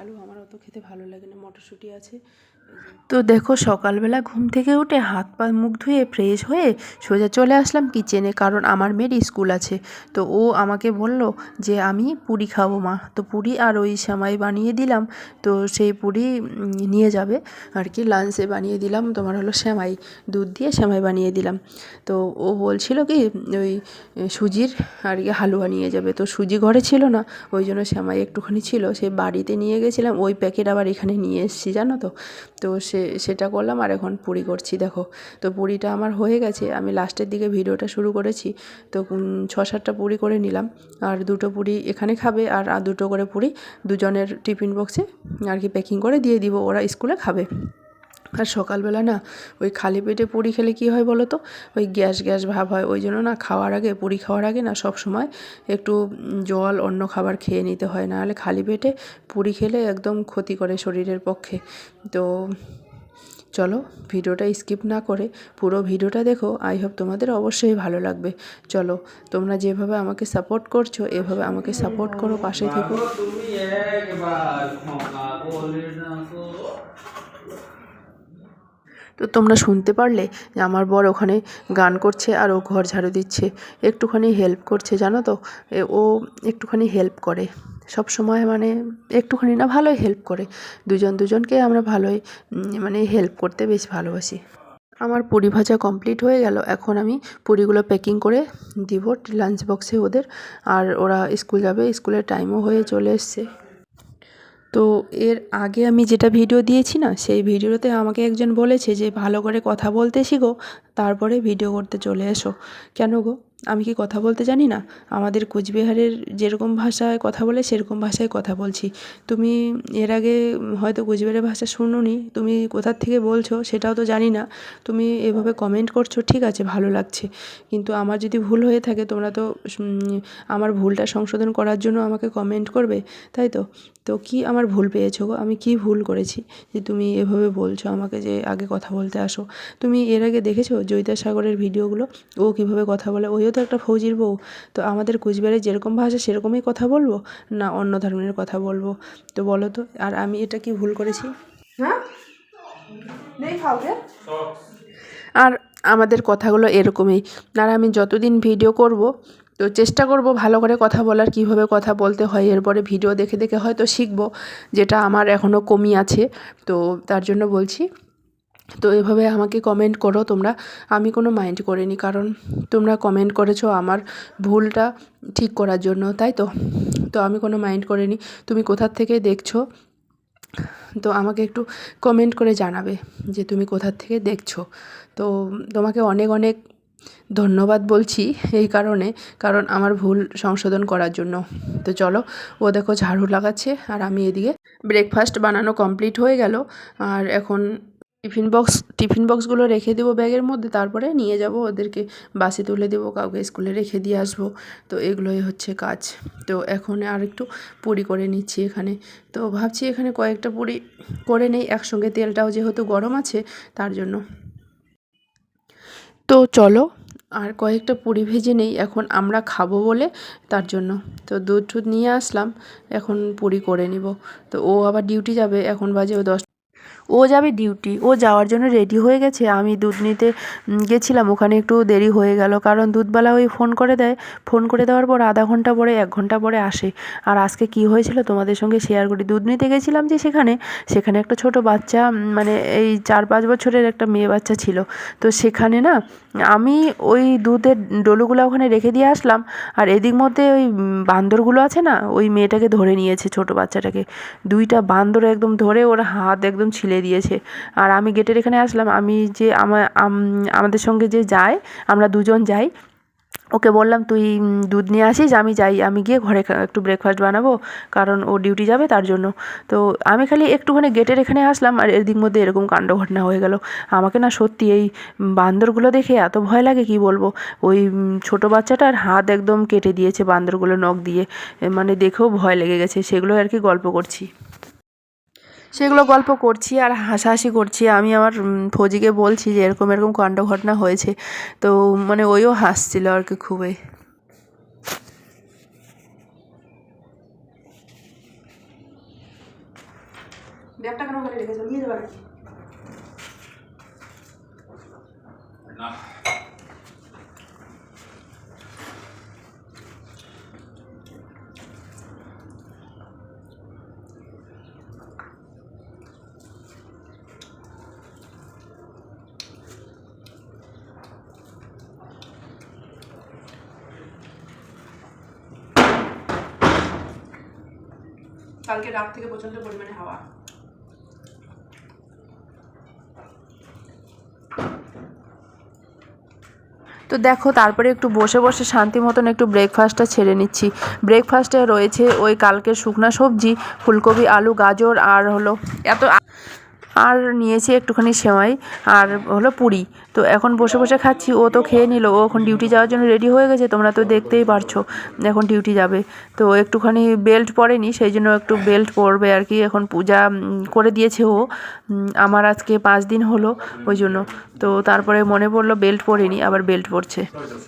আলু আমার অত খেতে ভালো লাগে না মটরশুঁটি আছে। তো দেখো সকালবেলা ঘুম থেকে উঠে হাত পা মুখ ধুয়ে ফ্রেশ হয়ে সোজা চলে আসলাম কিচেনে কারণ আমার মেয়ের স্কুল আছে। তো ও আমাকে বলল যে, আমি পুরি খাব মা। তো পুরি আর ওই সেমাই বানিয়ে দিলাম। তো সেই পুরি নিয়ে যাবে আর কি লাঞ্চে বানিয়ে দিলাম। তোমার হলো সেমাই, দুধ দিয়ে সেমাই বানিয়ে দিলাম। তো ও বলছিল কি, ওই সুজির আর কি হালুয়া নিয়ে যাবে। তো সুজি ঘরে ছিল না, ওই জন্য সেমাই একটুখানি ছিল। সে বাড়িতে নিয়ে গেছিলাম, ওই প্যাকেট আবার এখানে নিয়ে এসেছি, জানো তো? তো সে, সেটা করলাম আর এখন পুরি করছি, দেখো। তো পুরিটা আমার হয়ে গেছে, আমি লাস্টের দিকে ভিডিওটা শুরু করেছি। তো ছ সাতটা পুরি করে নিলাম। আর দুটো পুরি এখানে খাবে আর দুটো করে পুরি দুজনের টিফিন বক্সে আর কি প্যাকিং করে দিয়ে দিব, ওরা স্কুলে খাবে। আর সকালবেলা না ওই খালি পেটে পুরি খেলে কী হয় বলো তো? ওই গ্যাস গ্যাস ভাব হয়। ওই জন্য না খাওয়ার আগে, পুরি খাওয়ার আগে না সব সময় একটু জল, অন্য খাবার খেয়ে নিতে হয়। নাহলে খালি পেটে পুরি খেলে একদম ক্ষতি করে শরীরের পক্ষে। তো চলো ভিডিওটা স্কিপ না করে পুরো ভিডিওটা দেখো। আই হোপ তোমাদের অবশ্যই ভালো লাগবে। চলো তোমরা যেভাবে আমাকে সাপোর্ট করছ, এভাবে আমাকে সাপোর্ট করো, পাশে থেকো মাগো, তুমি একবার ক্ষমা বলে না গো। তো তোমরা শুনতে পারলে আমার বর ওখানে গান করছে আর ও ঘর ঝাড়ু দিচ্ছে। একটুখানি হেল্প করছে, জানো তো? ও একটুখানি হেল্প করে। সব সময় মানে একটুখানি না, ভালোই হেল্প করে। দুজন দুজনকে আমরা ভালোই মানে হেল্প করতে বেশ ভালোবাসি। আমার পুরি ভাজা কমপ্লিট হয়ে গেল। এখন আমি পুরিগুলো প্যাকিং করে দিব লাঞ্চ বক্সে ওদের। আর ওরা স্কুল যাবে, স্কুলের টাইমও হয়ে চলে এসছে। তো এর আগে আমি যেটা ভিডিও দিয়েছি না, সেই ভিডিওতে আমাকে একজন বলেছে যে, ভালো করে কথা বলতে শিখো, তারপরে ভিডিও করতে চলে এসো। কেন গো? আমি কি কথা বলতে জানি না? আমাদের কোচবিহারের যেরকম ভাষায় কথা বলে, সেরকম ভাষায় কথা বলছি। তুমি এর আগে হয়তো কোচবিহারের ভাষা শুনোনি, তুমি কোথার থেকে বলছো সেটাও তো জানি না। তুমি এভাবে কমেন্ট করছ, ঠিক আছে, ভালো লাগছে। কিন্তু আমার যদি ভুল হয়ে থাকে, তোমরা তো আমার ভুলটা সংশোধন করার জন্য আমাকে কমেন্ট করবে, তাই তো? তো কি আমার ভুল পেয়েছ গো? আমি কি ভুল করেছি যে তুমি এভাবে বলছো আমাকে যে আগে কথা বলতে আসো? তুমি এর আগে দেখেছ জয়িতা সাগরের ভিডিওগুলো? ও কীভাবে কথা বলে? ওইও তো একটা ফৌজির বউ। তো আমাদের কুচবিহারে যেরকম ভাষা সেরকমই কথা বলব না অন্য ধর্মের কথা বলব? তো বলো তো আর আমি এটা কি ভুল করেছি? হ্যাঁ? আর আমাদের কথাগুলো এরকমই। আর আমি যতদিন ভিডিও করব তো চেষ্টা করব ভালো করে কথা বলার, কীভাবে কথা বলতে হয়। এরপরে ভিডিও দেখে দেখে হয়তো শিখব যেটা আমার এখনও কমই আছে। তো তার জন্য বলছি, তো এভাবে আমাকে কমেন্ট করো তোমরা। আমি কোনো মাইন্ড করিনি, কারণ তোমরা কমেন্ট করেছ আমার ভুলটা ঠিক করার জন্য, তাই তো? তো আমি কোনো মাইন্ড করিনি। তুমি কোথার থেকে দেখছ? তো আমাকে একটু কমেন্ট করে জানাবে যে তুমি কোথার থেকে দেখছ। তো তোমাকে অনেক অনেক ধন্যবাদ বলছি এই কারণে, কারণ আমার ভুল সংশোধন করার জন্য। তো চলো, ও দেখো ঝাড়ু লাগাচ্ছে, আর আমি এদিকে ব্রেকফাস্ট বানানো কমপ্লিট হয়ে গেল। আর এখন টিফিন বক্স টিফিন বক্সগুলো রেখে দেবো ব্যাগের মধ্যে, তারপরে নিয়ে যাব ওদেরকে। বাসে তুলে দেবো, কাউকে স্কুলে রেখে দিয়ে আসব। তো এগুলোই হচ্ছে কাজ। তো এখন আর একটু পুরি করে নিচ্ছি এখানে। তো ভাবছি এখানে কয়েকটা পুরি করে নেই, একসঙ্গে তেলটাও যেহেতু গরম আছে, তার জন্য। তো চলো। আর কয়েকটা পুরি ভেজে নেই, এখন আমরা খাব বলে তার জন্য। তো দুধ টুধ নিয়ে আসলাম, এখন পুরি করে নিব। তো ও আবার ডিউটি যাবে, এখন বাজে ও দশ ও যাবে ডিউটি ও যাওয়ার জন্য রেডি হয়ে গেছে। আমি দুধ নিতে গেছিলাম, ওখানে একটু দেরি হয়ে গেল, কারণ দুধবালা ওই ফোন করে দেয়। ফোন করে দেওয়ার পর আধা ঘণ্টা পরে, এক ঘণ্টা পরে আসে। আর আজকে কি হয়েছিল তোমাদের সঙ্গে শেয়ার করি। দুধ নিতে গেছিলাম যে সেখানে সেখানে একটা ছোট বাচ্চা মানে এই চার পাঁচ বছরের একটা মেয়ে বাচ্চা ছিল। তো সেখানে না, আমি ওই দুধের ডলুগুলো ওখানে রেখে দিয়ে আসলাম। আর এদিক মধ্যে ওই বান্দরগুলো আছে না, ওই মেয়েটাকে ধরে নিয়েছে, ছোট বাচ্চাটাকে। দুইটা বান্দর একদম ধরে ওর হাত একদম ছিলে দিয়েছে। আর আমি গেটের এখানে আসলাম, আমি যে আমার আমাদের সঙ্গে যে যায়, আমরা দুজন যাই, ওকে বললাম, তুই দুধ নিয়ে আসিস? আমি যাই, আমি গিয়ে ঘরে একটু ব্রেকফাস্ট বানাবো, কারণ ও ডিউটি যাবে তার জন্য। তো আমি খালি একটুখানি গেটের এখানে আসলাম, আর এর দিক মধ্যে এরকম কাণ্ড ঘটনা হয়ে গেল। আমাকে না সত্যি এই বান্দরগুলো দেখে এত ভয় লাগে, কি বলব? ওই ছোট বাচ্চাটার হাত একদম কেটে দিয়েছে বান্দরগুলো নখ দিয়ে। মানে দেখেও ভয় লেগে গেছে সেগুলো আর কি গল্প করছি। সেগুলো গল্প করছি আর হাসাহাসি করছি। আমি আমার ফৌজিকে বলছি যে এরকম এরকম কাণ্ড ঘটনা হয়েছে। তো মানে ওইও হাসছিল আর কি খুবই। ব্যাগটা কেন ওখানে রেখেছো? নিয়ে যাবার কালকে রাত থেকে প্রচণ্ড পরিমাণে হাওয়া। তো দেখো, তারপরে একটু বসে বসে শান্তি মতন একটু ব্রেকফাস্টটা ছেড়ে নিচ্ছি। ব্রেকফাস্টে রয়েছে ওই কালকের শুকনা সবজি, ফুলকপি, আলু, গাজর, আর হলো এত আর নিয়েছি একটুখানি সেমাই আর হলো পুরি। তো এখন বসে বসে খাচ্ছি, ও তো খেয়ে নিল, ও এখন ডিউটি যাওয়ার জন্য রেডি হয়ে গেছে, তোমরা তো দেখতেই পারছ এখন ডিউটি যাবে। তো একটুখানি বেল্ট পরেনি, সেই জন্য একটু বেল্ট পরবে আর কি, এখন পূজা করে দিয়েছে ও। আমার আজকে পাঁচ দিন হলো ওই জন্য। তো তারপরে মনে পড়ল বেল্ট পরেনি, আবার বেল্ট পরছে।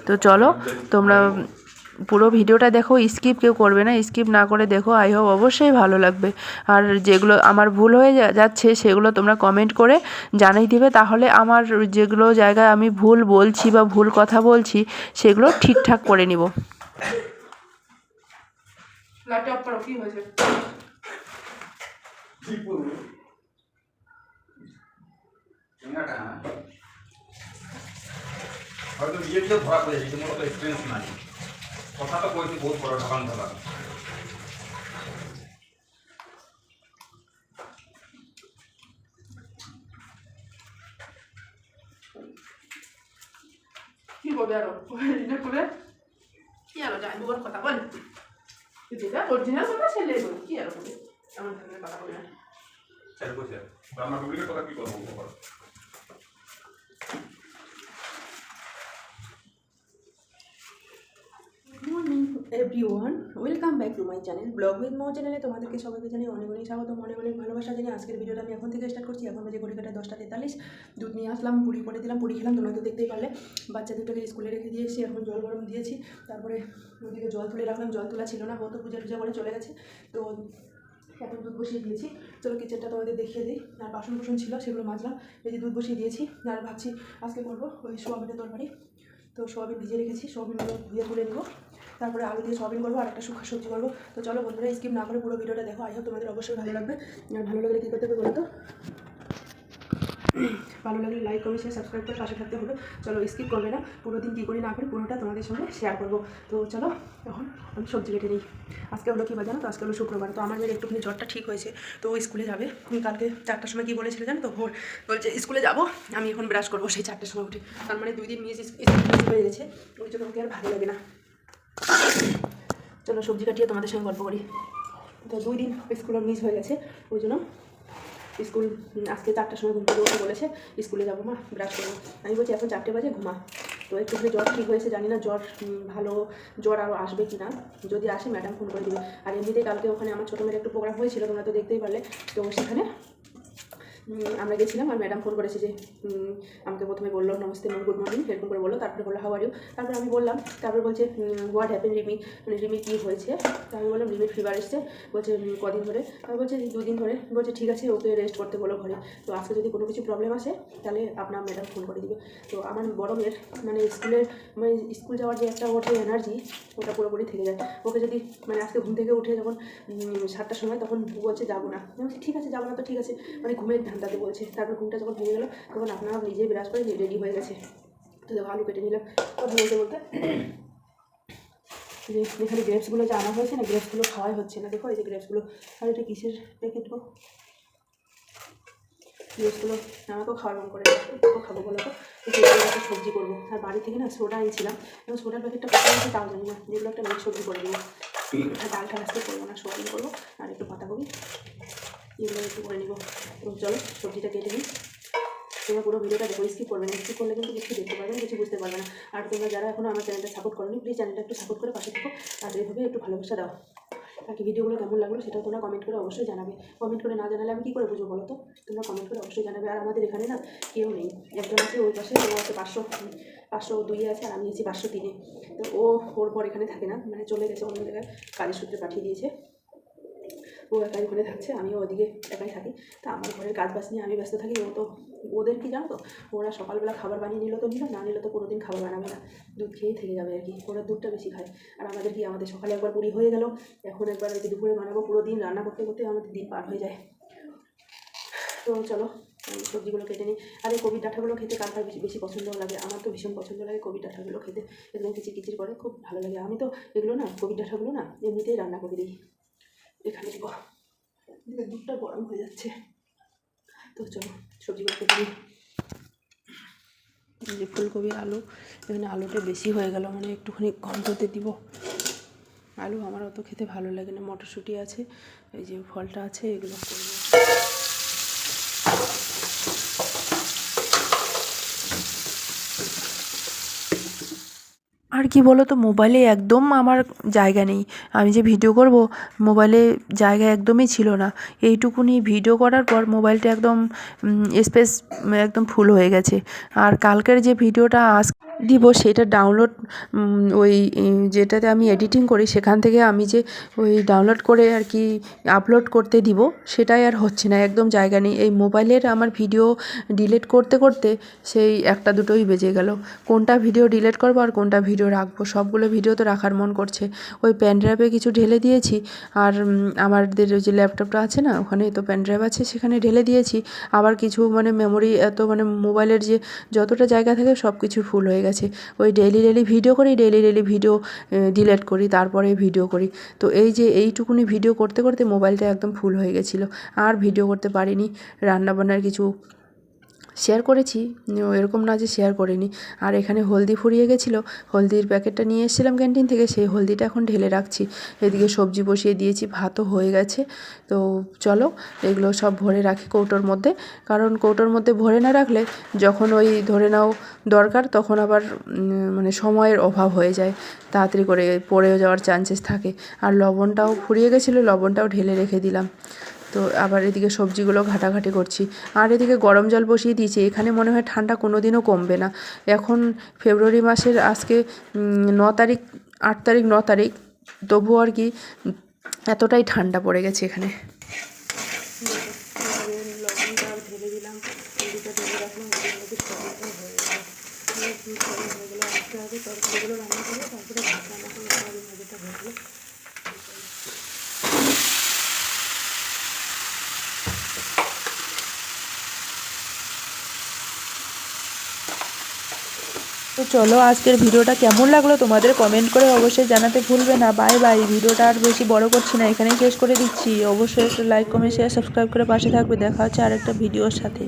তো চলো, তোমরা পুরো ভিডিওটা দেখো স্কিপ কেউ করবে না স্কিপ না করে দেখো আই হোপ অবশ্যই ভালো লাগবে। আর যেগুলো আমার ভুল হয়ে যাচ্ছে সেগুলো তোমরা কমেন্ট করে জানিয়ে দিবে তাহলে আমার যেগুলো জায়গায় আমি ভুল বলছি বা ভুল কথা বলছি সেগুলো ঠিকঠাক করে নিব। হয়তো বিয়ে ধরা পড়েছে কিন্তু এক্সপিরিয়েন্স নাই। কথা তো কইছি বহুত বড় ঢাকান ধরা কি করবে আরও এটা করে কি আরও যাই দুবার কথা বল যেটা অরিজিনাল কথা ছেলে কি আরও এমন ধরনের কথা বলে না ছেড়ে কইছে আমার ডুপ্লিকেট কথা কি করব morning everyone welcome back to my channel blog with মো চ্যানেলে তোমাদেরকে সবাইকে জানি অনেক অনেক স্বাগত অনেক অনেক ভালোবাসা জানি আজকের ভিডিওটা আমি এখন থেকে স্টার্ট করছি। এখন বাজে ঘড়ি কাটা দশটা তেতাল্লিশ। দুধ নিয়ে আসলাম, পুরি করে দিলাম, পুরি খেলাম, তোমরা তো দেখতেই পারলে। বাচ্চা দুটোকে স্কুলে রেখে দিয়েছি, এখন জল গরম দিয়েছি। তারপরে ওদিকে জল তুলে রাখলাম, জল তোলা ছিল না কত পূজা টুজা করে চলে গেছে। তো এখন দুধ বসিয়ে দিয়েছি। চলো কিচেনটা তোমাদের দেখিয়ে দিই। আর বাসন কুসন ছিল, সেগুলো মাজলাম। এই যে দুধ বসিয়ে দিয়েছি, আর ভাবছি আজকে করব ওই সোয়াবিনের তরকারি। তো সোয়াবিন ভিজে রেখেছি, সোয়াবিনগুলো ধুয়ে তুলে নেব। তারপরে আলু দিয়ে সোয়াবিন করব আর একটা শুকনো সবজি করব। তো চলো বন্ধুরা স্কিপ না করে পুরো ভিডিওটা দেখো। আই হোপ তোমাদের অবশ্যই ভালো লাগবে। আর ভালো লাগলে কী করতে হবে বলো তো? ভালো লাগলে লাইক কমেন্ট শেয়ার সাবস্ক্রাইব করে পাশে থাকতে হবে। চলো স্কিপ করবে না। পুরো দিন কী করি না করি, পুরোটা তোমাদের সঙ্গে শেয়ার করব। তো চলো, এখন আমি সবজি কেটে নিই। আজকে হলো কী বাজানো তো? আজকে হলো শুক্রবার। তো আমার মেয়ের একটুখানি জ্বরটা ঠিক হয়েছে। তো ও স্কুলে যাবে। কালকে চারটার সময় কী বলেছিল জানো তো? ভোর। বলছে, স্কুলে যাব, আমি এখন ব্রাশ করব সেই চারটার সময় উঠে। তার মানে দুই দিন মিস স্কুল হয়ে গেছে। ওই জন্য ওকে আর ভালো লাগে না। চলো, সবজি কাটিয়ে তোমাদের সঙ্গে গল্প করি। তো দুই দিন স্কুল মিস হয়ে গেছে, ওই জন্য স্কুল আজকে চারটার সময় ঘুম থেকে বলেছে, স্কুলে যাব মা, ব্রাশ করব। আমি বলছি, এখন চারটে বাজে, ঘুমা। তো একটু জ্বর ঠিক হয়েছে, জানি না জ্বর ভালো জ্বর আরও আসবে কি না যদি আসে ম্যাডাম ফোন করে দেবে। আর এমনিতেই কালকে ওখানে আমার ছোটো মেয়ের একটু প্রোগ্রাম হয়েছিল, তোমরা তো দেখতেই পারলে। তো সেখানে আমরা গেছিলাম আর ম্যাডাম ফোন করেছে যে আমাকে প্রথমে বলল, নমস্তে ম্যাম গুড মর্নিং এরকম করে বলল, তারপরে বলল হাওয়ার ইউ তারপরে আমি বললাম, তারপরে বলছে হোয়াট হ্যাপেন রিমি? মানে রিমি, কী হয়েছে? তা আমি বললাম, রিমির ফিভার এসছে। বলছে কদিন ধরে? আমি বলছে, দুদিন ধরে। বলছে, ঠিক আছে, ওকে রেস্ট করতে বলো ঘরে। তো আজকে যদি কোনো কিছু প্রবলেম আসে, তাহলে আপনার ম্যাডাম ফোন করে দিবে। তো আমার বড় মেয়ের মানে স্কুলের মানে স্কুল যাওয়ার যে একটা ওর যে এনার্জি ওটা পুরোপুরি থেকে যায়। ওকে যদি মানে আজকে ঘুম থেকে উঠে যখন সাতটার সময়, তখন বলছে, যাব না। ঠিক আছে, যাব না তো, ঠিক আছে। মানে ঘুমের ধান্দাতে বলছে, তারপর ঘুমটা যখন ভেঙে গেলো, তখন আপনারা নিজেই বিরাজ করে রেডি হয়ে গেছে। তো দেখো, আলু কেটে নিলাম। কথা বলতে বলতে যে এখানে গ্রেপসগুলো যে আনা হয়েছে না গ্রেপসগুলো খাওয়াই হচ্ছে না। দেখো, এই যে গ্রেপসগুলো আর এটা কিসের প্যাকেট গো? গ্রেপসগুলো আমাকেও খাওয়ার মন করে কত খাব বলো তো? তো সেগুলো সবজি করব। আর বাড়ি থেকে না সোডা এনেছিলাম এবং সোডার প্যাকেটটা কত আছে তাও জানি না। যেগুলো একটা মিক্স সবজি করে দেবো। আর ডালটা আজকে করব না, সোয়াবিন করব, আর একটু পাতা পাতাকপি এগুলো একটু করে নিবো। এবং চলো, সবজিটা কেটে নিই। তোমরা পুরো ভিডিওটা দেখো স্কিপ করবে না। স্কিপ করলে কিন্তু কিছু দেখতে পারবে কিছু বুঝতে পারবে না। আর তোমরা যারা এখনও আমার চ্যানেলটা সাপোর্ট করোনি প্লিজ চ্যানেলটা একটু সাপোর্ট করে পাশে থাকো আর এইভাবে একটু ভালোবাসা দাও। আর কি ভিডিওগুলো কেমন লাগল সেটাও তোমরা কমেন্ট করে অবশ্যই জানাবে। কমেন্ট করে না জানালে আমি কী করে বুঝব বলো তো? তোমরা কমেন্ট করে অবশ্যই জানাবে। আর আমাদের এখানে না কেউ নেই। একজন আছে ওই পাশে, ও আছে পাঁচশো পাঁচশো দুইয়ে আছে, আর আমি আছি পাঁচশো তিনে। তো ও, ওর পর এখানে থাকে না। মানে চলে গেছে, অন্য জায়গায় কাজের সূত্রে পাঠিয়ে দিয়েছে। ও একাই ঘরে থাকছে, আমিও ওদিকে একাই থাকি। তা আমার ঘরের কাজ বাজ নিয়ে আমি ব্যস্ত থাকি, ও তো, ওদের কি জানো তো? ওরা সকালবেলা খাবার বানিয়ে নিল তো নিল, না নিলে তো কোনোদিন খাবার বানাবে না। দুধ খেয়েই থেকে যাবে আর কি, ওরা দুধটা বেশি খায়। আর আমাদের কি, আমাদের সকালে একবার পুরি হয়ে গেল, এখন একবার ওই যে দুপুরে বানাবো পুরো দিন, রান্না করতে করতে আমাদের দিন পার হয়ে যায়। তো চলো সবজিগুলো কেটে নিই। আর এই কবির ডাঁটাগুলো খেতে কার কার বেশি পছন্দ লাগে? আমার তো ভীষণ পছন্দ লাগে কবির ডাঁটাগুলো খেতে। একদম কিচির কিচির করে, খুব ভালো লাগে। আমি তো এগুলো না, কবির ডাঁটাগুলো না, এমনিতেই রান্না করে দিই। এখানে দেবো। এদিকে দুধটা গরম হয়ে যাচ্ছে। তো চলো সবজিগুলো করতে পারি যে ফুলকপি, আলু, এখানে আলুটা বেশি হয়ে গেল মানে একটুখানি কম করতে দিব। আলু আমার অত খেতে ভালো লাগে না, মটরশুঁটি আছে, এই যে ফলটা আছে, এগুলো করব। আর কি বলো তো মোবাইলে একদম আমার জায়গা নেই। আমি যে ভিডিও করব মোবাইলে জায়গা একদমই ছিল না। এইটুকুনি ভিডিও করার পর মোবাইলটা একদম স্পেস একদম ফুল হয়ে গেছে। আর কালকের যে ভিডিওটা আস দিব সেটা ডাউনলোড ওই যেটাতে আমি এডিটিং করি, সেখান থেকে আমি যে ওই ডাউনলোড করে আর কি আপলোড করতে দিব, সেটাই আর হচ্ছে না, একদম জায়গা নেই। এই মোবাইলের আমার ভিডিও ডিলিট করতে করতে সেই একটা দুটোই বেজে গেল। কোনটা ভিডিও ডিলিট করব আর কোনটা ভিডিও রাখব? সবগুলো ভিডিও তো রাখার মন করছে। ওই প্যান ড্রাইভে কিছু ঢেলে দিয়েছি আর আমাদের ওই যে ল্যাপটপটা আছে না, ওখানে তো প্যান ড্রাইভ আছে, সেখানে ঢেলে দিয়েছি। আবার কিছু মানে মেমোরি এত মানে মোবাইলের যে যতটা জায়গা থাকে সব কিছু ফুল হয়ে গেছে। ওই ডেলি ডেলি ভিডিও করি ডেলি ডেলি ভিডিও ডিলেট করি, তারপরে ভিডিও করি। তো এই যে এইটুকুনি ভিডিও করতে করতে মোবাইলটা একদম ফুল হয়ে গেছিল। আর ভিডিও করতে পারিনি। রান্নাবান্নার কিছু শেয়ার করেছি। এরকম না যে শেয়ার করিনি। আর এখানে হলদি ফুরিয়ে গেছিল। হলদির প্যাকেটটা নিয়ে এসেছিলাম ক্যান্টিন থেকে। সেই হলদিটা এখন ঢেলে রাখছি। এদিকে সবজি বসিয়ে দিয়েছি। ভাতও হয়ে গেছে। তো চলো, এগুলো সব ভরে রাখি কৌটোর মধ্যে। কারণ কৌটোর মধ্যে ভরে না রাখলে যখন ওই ধরে নাও দরকার, তখন আবার মানে সময়ের অভাব হয়ে যায়। তাড়াতাড়ি করে পড়েও যাওয়ার চান্সেস থাকে। আর লবণটাও ফুরিয়ে গেছিল। লবণটাও ঢেলে রেখে দিলাম। তো আবার এদিকে সবজিগুলো ঘাটাঘাটি করছি। আর এদিকে গরম জল বসিয়ে দিয়েছি। এখানে মনে হয় ঠান্ডা কোনো দিনও কমবে না। এখন ফেব্রুয়ারি মাসের আজকে ন তারিখ, আট তারিখ, ন তারিখ, তবুও আর কি এতটাই ঠান্ডা পড়ে গেছে এখানে লবণটা ঢেলে দিলাম হলদিটা ঢেলে রাখলাম ওদের মধ্যে সবটা হয়ে গেল হয়ে গেলো আস্তে আগে তরকারিগুলো রান্না করে তারপরে ভাত রান্না করে সয়াবিন ভাজাটা হয়ে গেলো তো চলো আজকের ভিডিওটা কেমন লাগল তোমাদের কমেন্ট করে অবশ্যই জানাতে ভুলবে না। বাই বাই ভিডিওটা আর বেশি বড় করছি না, এখানেই শেষ করে দিচ্ছি। অবশ্যই একটু লাইক কমেন্ট শেয়ার সাবস্ক্রাইব করে পাশে থাকবে। দেখা হচ্ছে আরেকটা ভিডিওর সাথে।